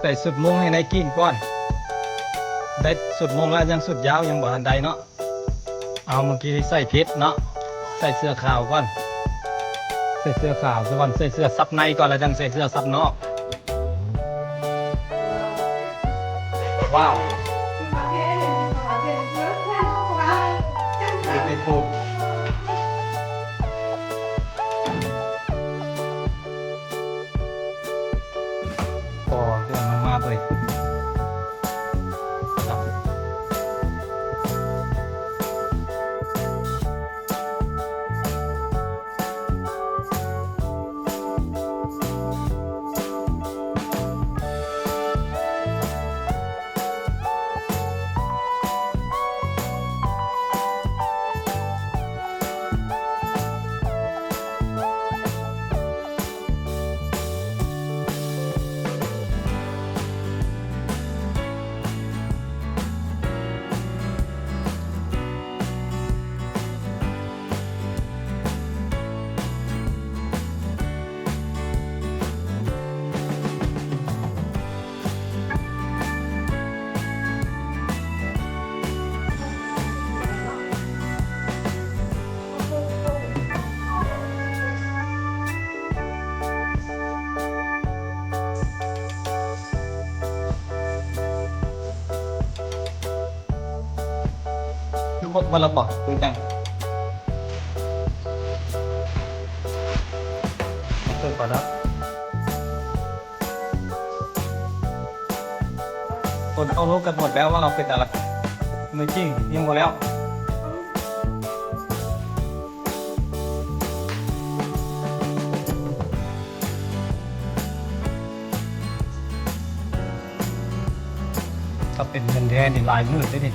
ไปสุดมุ้งให้ในกิ้งก่อน ได้สุดมุ้งแล้วยังสุดยาวยังบ่ทันใดเนาะ เอาเมื่อกี้ใส่เพชรเนาะ ใส่เสื้อขาวก่อน ใส่เสื้อขาวก่อน ใส่เสื้อซับในก่อนแล้วจังใส่เสื้อซับนอก ว้าว วันละบอกคุยกันเปิดก่อนนะคนเขารู้กันหมดแล้วว่าเราเป็นอะไรไม่จริงยังหมดแล้วถ้าเป็นเงินแท้นี่ลายมืดได้ดิ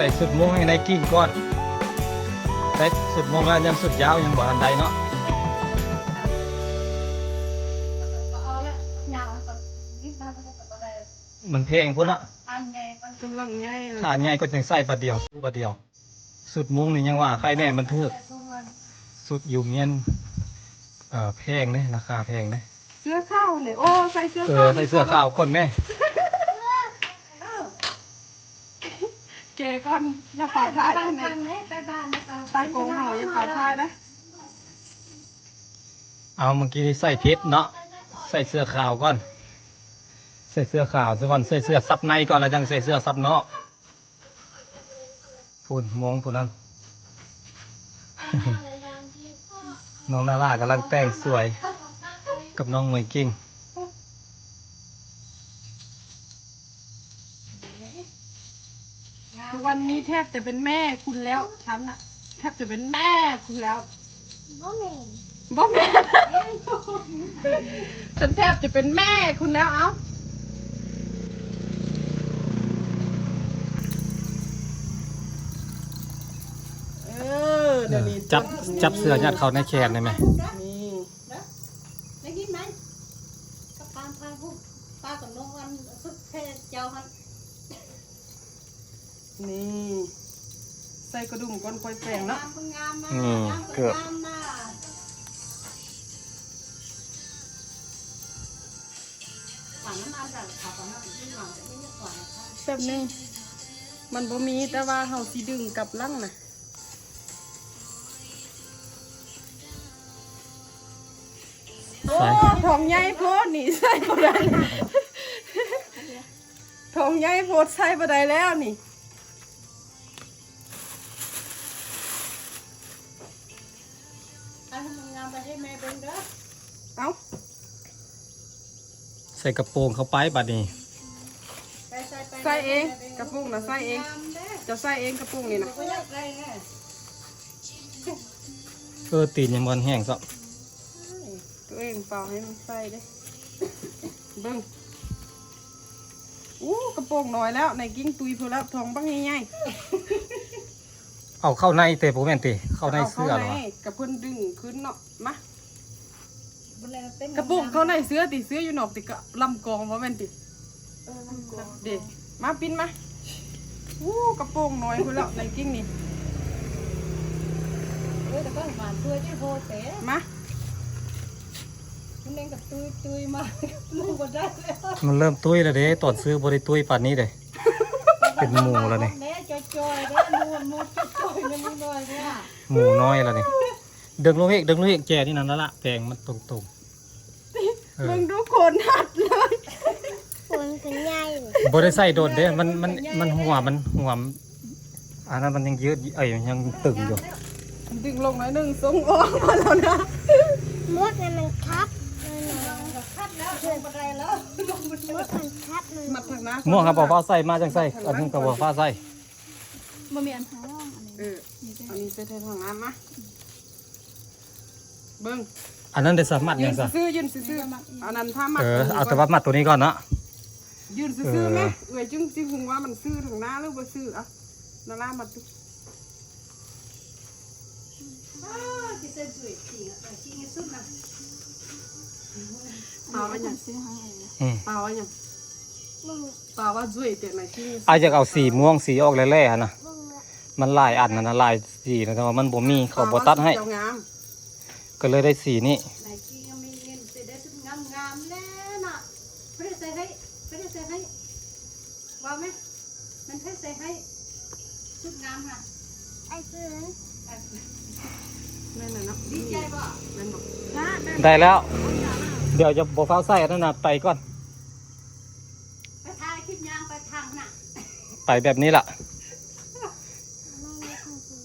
ใส่สุดม่วงให้ในกิ้งก่อนใส่สุดม่วงแล้วยังสุดยาวยังบ่ทันใดเนาะมันเพลงพุ่นละกำลังใหญ่เลยฐานใหญ่ก็จังใส่ประเดียวประเดียว สุดม่วงนี่ยังว่าใครแน่มันเถือกสุดอยู่เมียนเอ่อแพงเนี่ยราคาแพงเนี่ยเสื้อข้าวเลยโอ้ใส่เสื้อเอข้าอวใส่เสื้อขาวคนแม่ เกก่อนอย่าฝ่าทายนะใต้โกงเห่าอย่าฝ่าทายนะเอาเมื่อกี้ใส่เพชรเนาะใส่เสื้อขาวก่อน ใส่เสื้อขาวซะก่อนใส่เสื้อซับในก่อนแล้วจังใส่เสื้อซับนอกพูนมองพูนนั้นน้องนาร่ากำลังแต่งสวย กับน้องเมยกิ้ง วันนี้ แทบจะเป็นแม่คุณแล้วฉันอะแทบจะเป็นแม่คุณแล้ว บ่แม่ฉันแทบจะเป็นแม่คุณแล้วเอ้าเออเดี๋ยวนี้จับจับเสื้อยัดเขาในแขนได้ไหมนี่ไนะคะแป๊บหนึงมันบ่มีแต่ว่าเฮาสิดึงกลับลังน่ะโอ้ใส่ทองใหญ่โพดนี่ใส่บ่ได้ทองใหญ่โพดใส่บ่ได้แล้วนี่ ให้มันงามไปให้แม่เบิ่งเด้อเอ้าใส่กระโปรงเข้าไปบัดนี้ ไปใส่ใส่เองกระปุกนะใส่เองจะใส่เองกระปุกนี่นะก็อยากได้ไงเออตีนยังบอลแห้งซะตัวเองเปล่าให้มันใส่เด้เบิ้งอู้กระโปรงน้อยแล้วในกิ้งตุยพอแล้วทองบังง่าย เอาเข้าในเตะโปแมนเตะๆเข้าในเสื้อเหรอข้าในกระเพื่อนดึงขึ้นเนาะมามันเลยเป็นกระโปรงเข้าในเสื้อติเสื้ออยู่นอกติกะลำกองว่าแม่นติเออมันกลัวเด็กมาปิ้นมาอู้กระโปรงน้อยพอแล้วในกิ้งนี่เออแต่ก็หวานตัวที่โหเต๋มามันเล่นกับตุยตุยมาลูกก็ได้แล้วมันเริ่มตุ้ยแล้วเด้ตอดซื้อบริตุ้ยป่านนี้เลย เป็นหมูแล้วนี่แม่จอยจอยแล้วมูนมูนจอยเนี่ยมูนน้อยเนี่ยหมูน้อยแล้วนี่ดึงลูกเอกดึงลูกเอกแจนี่นั่นแล้วล่ะแปลงมันตรงๆเออมึงดูคนหัดเลยคนกันใหญ่บ่ได้ใส่โดดเด้มันมันมันหัวมันหัวมันอันนั้นมันยังยืดเอ้ยมันยังตึงอยู่ดึงลงหน่อยหนึงทรงออกมาแล้วนะ มดนั่นมันคับมันน่ะ คัดแล้วลงบันไดแล้วลงบันได มดมันคับมัน มัดทางน้าม่วงครับบอกฟ้าใส่มาจังใส่อันนี้ก็บอกฟ้าใส่เอออันนี้ไปทางน้ำมาเบิ้งอันนั้นได้สามารถยืยันงซะซื่อๆยืนซื่อๆอันนั้นถ้ามัดเออเอาแต่ว่ามัดตัวนี้ก่อนเนาะยืนซื่อๆไหมเออเอ้ยจึงสิหุงว่ามันซื่อถึงหน้าหรือบ่ซื่ออะนารามัดดูที่เส้นจุยจริงอะจริงสุดนะเปล่าว่าหยังอืมเปล่าว่าหยังเปล่าว่าจุ้ยแต่ไหนที่อาจจะเอาสีม่วงสีออกแร่ๆหั่นนะบุ้งละมันหลายอันนะนะหลายสีนะแต่ว่ามันบ่มีเขาบ่ตัดให้ เจ้างามก็เลยได้สีนี้ไหนจริงยังมีเงินจะได้ชุดงามงามแน่น่ะไม่ได้ใส่ให้ไม่ได้ใส่ให้ว่าไหมมันให้ใส่ให้ชุดงามค่ะไอ้เพื่อนแม่นน่ะเนาะดีใจป่ะแม่นบอก ได้แล้ว เดี๋ยวจะบ่ฟ้าใส่อันนั้นน่ะไปก่อน ไปทายคลิปยางไปทางน่ะ ไปแบบนี้ล่ะไม่ไม่ทำจริง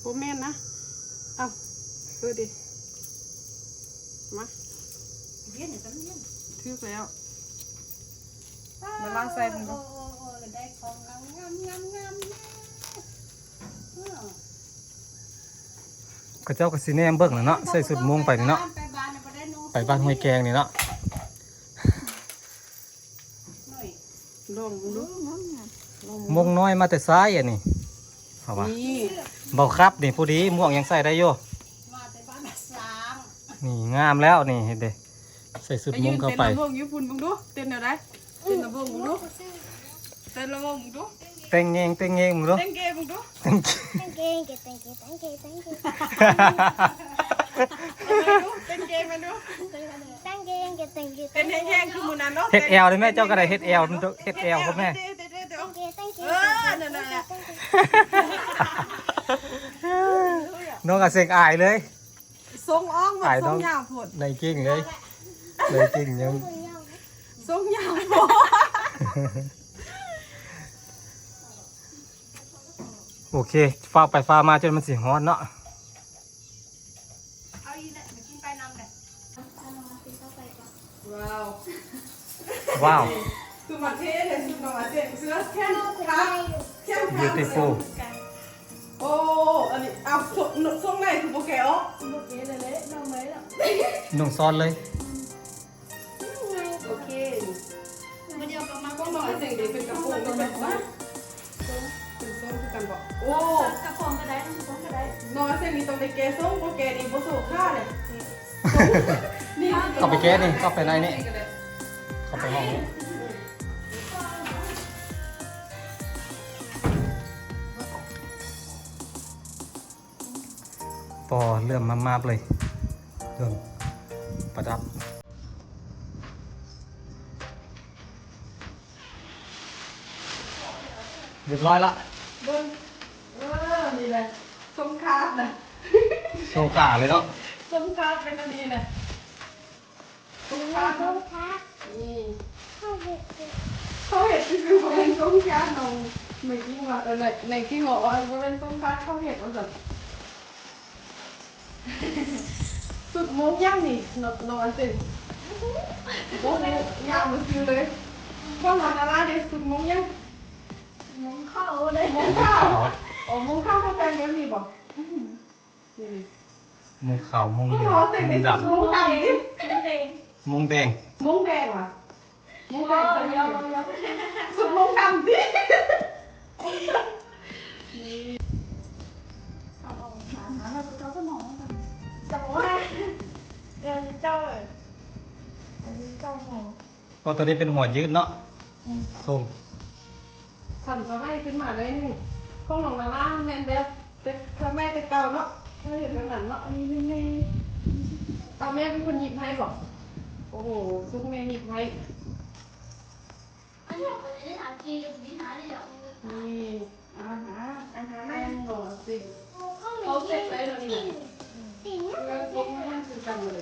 โบแม่นนะ เอาเออดิ มาเรียนเนี่ยต้องเรียนทึกแล้วโอ้โอ้โอ้ได้ของงามงามงามงามแน่เออก็เจ้าก็สิแนมเบิ่งแล้วเนาะใส่สุดม่วงไปนี่เนาะไปบ้านน่ะบ่ได้นุ่งไปบ้านห้วยแกงนี่เนาะหน่อยลองดู ม่วงน้อยมาแต่ซ้ายอะนี่เอาว่านี่เบาครับนี่ผู้ดีม่วงยังใส่ได้อยู่มาแต่บ้านน่ะสร้างนี่งามแล้วนี่เห็นเด้ใส่สุดไปม่ยืวงนเข้าเต้นไป ระวงญี่ปุ่นมึงดูเต้นอะไรเต้นระวงมึงดูเต้นระวงมึงดูเต็งเงงเต็งเงงมึงดูเต้นเกย์มึงดูตั้งเกงเกตั้งเกตั้งเกตั้งเกเต้นเกย์มาดูตั้งเกงเกตั้งเกเต้นแห้งๆคือมือนั้นเนาะเฮ็ดแอลได้แม่เจ้าก็ได้เฮ็ดแอลเฮ็ดแอลครับแม่ เต้น น่ะน้องอาเซงอายเลยทรงอ้องหมดทรงยาวผดในกิ้งเลยในกิ้งยังทรงยาวผดโอเคฟ้าไปฟ้ามาจนมันสิฮ้อนเนาะเอาอีน่ะมากินไปนำเลยว้าวว้าวคือมาเทเลยสุดหน่อยเจ็บเสื้อแค่ครับแค่ครับ beautiful โอ้อันนี้เอาส่งส่งไหนคือโปแกอ๋อโอเคเลยเลยน้องไหมล่ะนุ่งซ้อนเลยโอเคมันเดียวกับมาต้องหน่อยเสียงเด็กเป็นกระโปรงเป็นแบบว่าเป็นส้มคือกันบอกโอ้กระป๋องก็ได้กระป๋องก็ได้น้อยเส้นนี้ต้องไปแกส้มโปแกนี่โปโซค่าเลยนี่เข้าไปแก๊สนี่เข้าไปในนี่เข้าไปห้องนี้ เริ่มมามาบเลยเริ่มประดับเรียบร้อยละเบิ้งเออนี่เลยส้มคาดนะโชว์กาเลยเนาะส้มคาดเป็นอันนี้นะส้มคาดต้องคับนี่เข้าเด็กเขาเห็ดคือเขาเป็นส้มคาดนองไม่กิ้งว่าเออในในกิ้งบอกว่ามันเป็นส้มคาดเขาเห็ดว่าแบบ สุดโมงย่างนี่นอนนอนสิโมงย่างมันคือเลยก็มาดาราเด็กสุดมงยังมองเข้าเลยมงข้าวโอ้มงข้าวเขาแต่งกันนี่บอกนี่มุงขาวมุงคุณเหลืหมอองแต่งมุเป็งนดมงดำนี่ำมุงแดงมงแดงว่ะมงแดงเป็นยังไงสุดมงดำดิ ก็ตัวนี้เป็นหัวยืดเนาะส้มสั่นจะให้ขึ้นมาเลยนี่ข้องหลงดาราแม่นเด็กเด็กพ่อแม่เด็กเก่าเนาะไม่เห็นเป็นหนันเนาะอันนี้เป็นไงตาแม่เป็นคนหยิบให้บอกโอ้โหซุกแม่หยิบให้อันนี้มันจะทำกี่วินาทีเดียวนี่อาหารอาหารแม่งหรอสิเขาเขาเสร็จไปแล้วนี่ตีนเรื่องพวกนี้มันคือกันเลย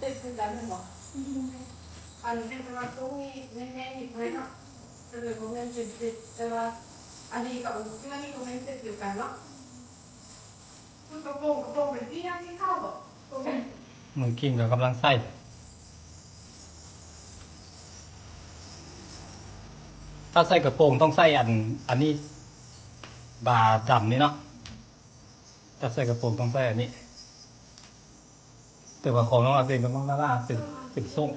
เป็นติดคือกันเหรออันนี้เป็นว่าตู้นี้แน่ๆหยิบให้เนาะแต่เดี๋ยวผมยังติดติดแต่ว่าอันนี้กับเรื่องนี้ผมยังติดอยู่กันเนาะคือกระโปรงกระโปรงเป็นที่ย่างที่เข้าบอกกระโปรงมือกิ้งกับกำลังใส่ถ้าใส่กระโปรงต้องใส่อัน อันนี้บาดำนี่เนาะถ้าใส่กระโปรงต้องใส่อันนี้ แต่ว่าของน้องอาเซนกับน้องนาร่าเป็นเป็นส้ม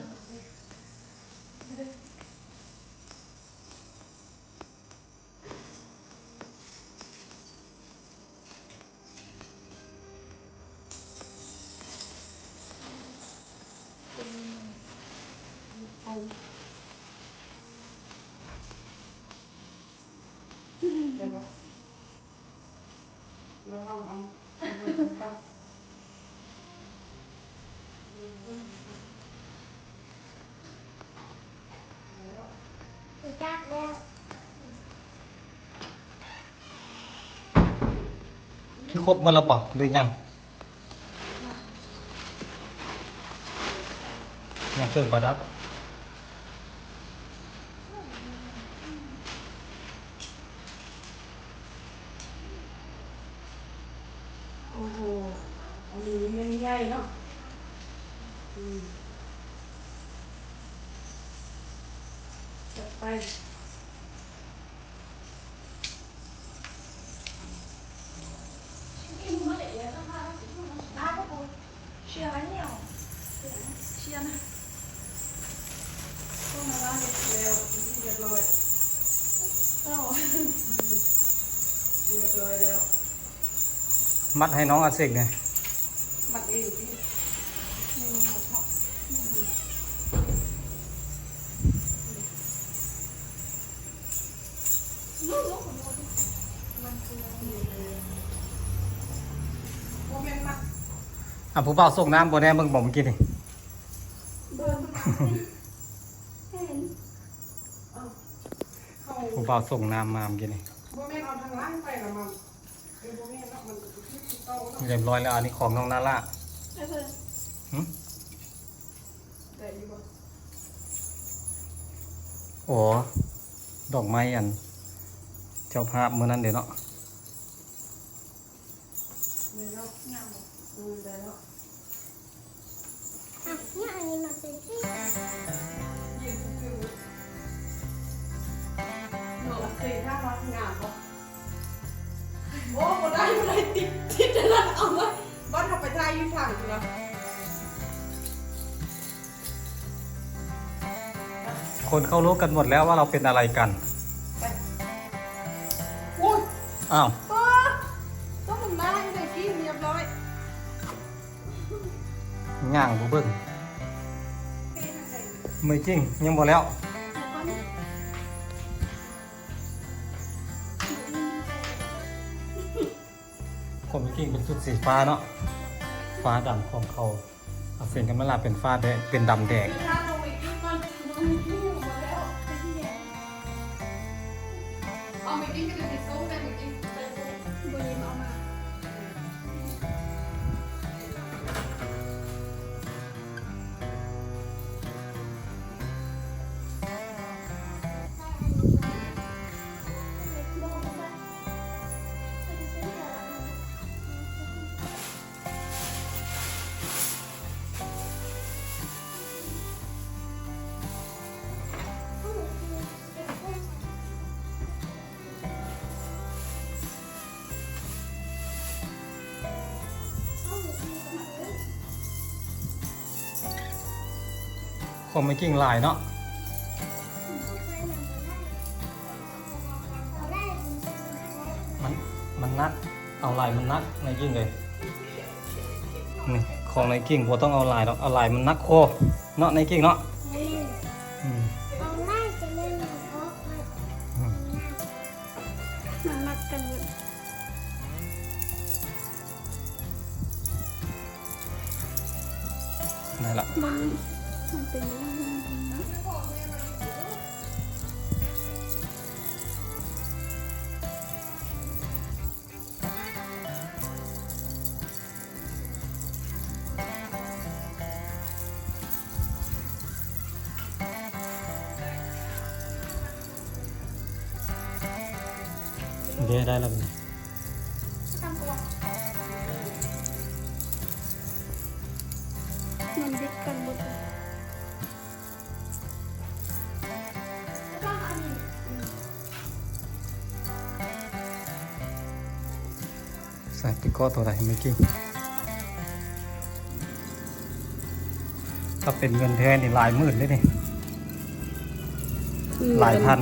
เดี๋ยวนะเราเอาเอาเอา จักแล้ว ที่ ครบหมันแล้วปะหรือยังยังเครื่องประดับ โอ้โหอันนี้มันใหญ่เนาะอืมจัดไป เชื่อไหมเนี่ยเชื่อนะ ก็มาล้างเสร็จแล้วเรียบร้อย เจ้า เรียบร้อยแล้ว มัดให้น้องอาเซกไงมัดเองที่ลูกลูกของเรามันคืออะไรโมเมนต์มัดอะผู้บ่าวส่งน้ำบนแน่มึงบอกเมื่อกี้นี่เดินเห็นเข้าผู้บ่าวส่งน้ำมาเมื่อกี้นี่โมเมนต์เอาทางล่างไปละมันเป็นโมเมนต์ เนาะมันที่โตเนาะเรียบร้อยแล้วอันนี้ของน้องนาร่าไอ้เพื่อนหึแต่อยู่บ่โอ้ดอกไม้อัน เจ้าภาพเมื่อนั้นเดี๋ยวเนาะเนี่ยเนาะงามอืมแต่เนาะอะเนี่ยอันนี้มันเป็นที่ยืนคือหนูเคยน่ารักงามปะ โอ้บ่ได้บ่ได้ติดติดจะละเอาไว้บ้านเขาไปทายอยู่ฝั่งอยู่แล้วคนเขารู้กันหมดแล้วว่าเราเป็นอะไรกันโอ้ยอ้าวป้าต้องมันได้เลยกี้เรียบร้อยย่างบ่เบิ่งมือจริงยังบ่แล้วคน ผมื่อกี้เป็นชุดสีฟ้าเนาะฟ้าดำของเขาอาเซนกันมาลาเป็นฟ้าแดงเป็นดำแดง ของไม่กิ้งหลายเนาะมันมันนักเอาลายมันนักในกิ้งเลยนี่ของในกิ้งบ่ต้องเอาลายหรอกเอาลายมันนักโคเนาะในกิ้งเนาะอืมอืมมันมักกันหมดได้ละ มันเป็นเรื่องน ใส่ติกอตัวไหนไม่กิ้งถ้าเป็นเงินแท้นี่หลายหมื่นเลยนี่หลายพัน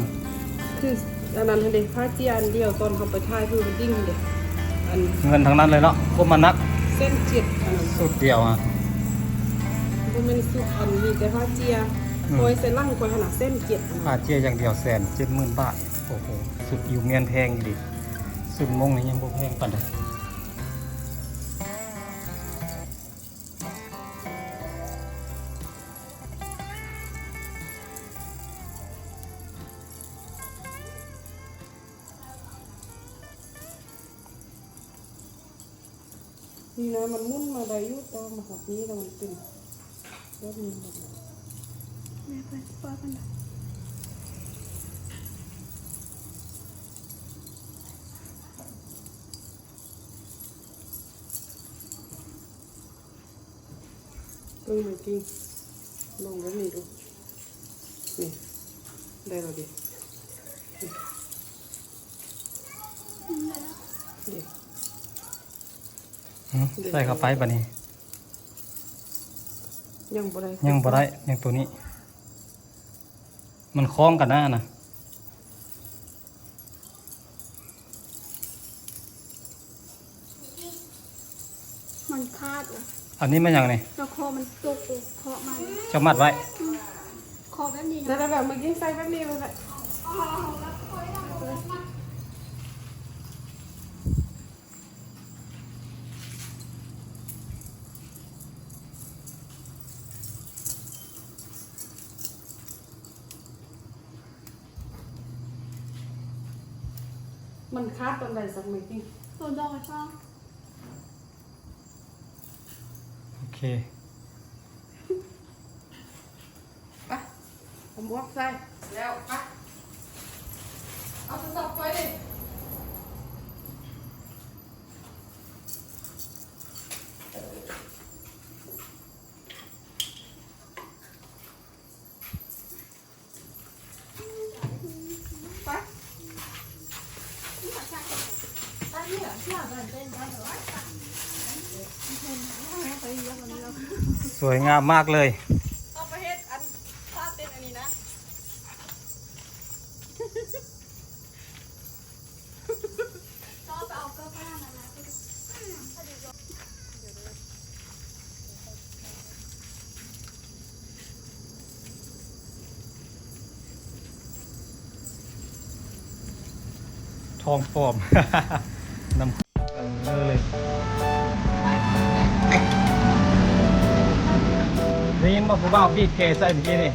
คืออันนั้นเด็กผ้าเจียอันเดียวตอนเขาไปถ่ายคือมันดิ้งเด็กอันเงินทั้งนั้นเลยเนาะพวกมันนักเส้นเจ็ดอันนั้นสุดเดียวอะบ่แม่นสุดอันมีแต่ผ้าเจียอืมโอยเส้นล่างคอยขนาดเส้นเจ็ดอันค่าเจียอย่างเดียวแสนเจ็ดหมื่นบาทโอ้โหสุดอยู่เมียนแพงอยู่ดิสุดมงนี่ยังบ่แพงปานใด นี่นะมันมุ่นมาได้อยุตอมาหับนี้แล้วมันเป็นแบบนี้แบบนี้แม่ไปป้ากันนะเพิ่งมากินลองแบบนี้ดูนี่ได้แล้วดินี่ หืม ใส่เข้าไปบัดนี้ ยังบ่ได้ยังบ่ได้ยังตัวนี้ มันคล้องกันหน้านะมันคาดเหรออันนี้มันหยังนี่แล้วคอมันตุกเลยเคาะมันจะมัดไว้ คอแบบนี้ได้นะแล้วแบบเมื่อกี้ใส่แบบนี้เลยแหละ มันคาดตอนใดสักเมื่อกี้ตัวดอยฟ้าโอเคไปเอาหมวกใส่แล้วไปเอาโทรศัพท์ไปดิไป สวยงามมากเลยเอาไปเฮ็ดอันผ้าเต้นอันนี้นะก็ไปเอาเก็ป้ามานะทองปลอม บ้าบีดเกใส่เมื่อกี้นี่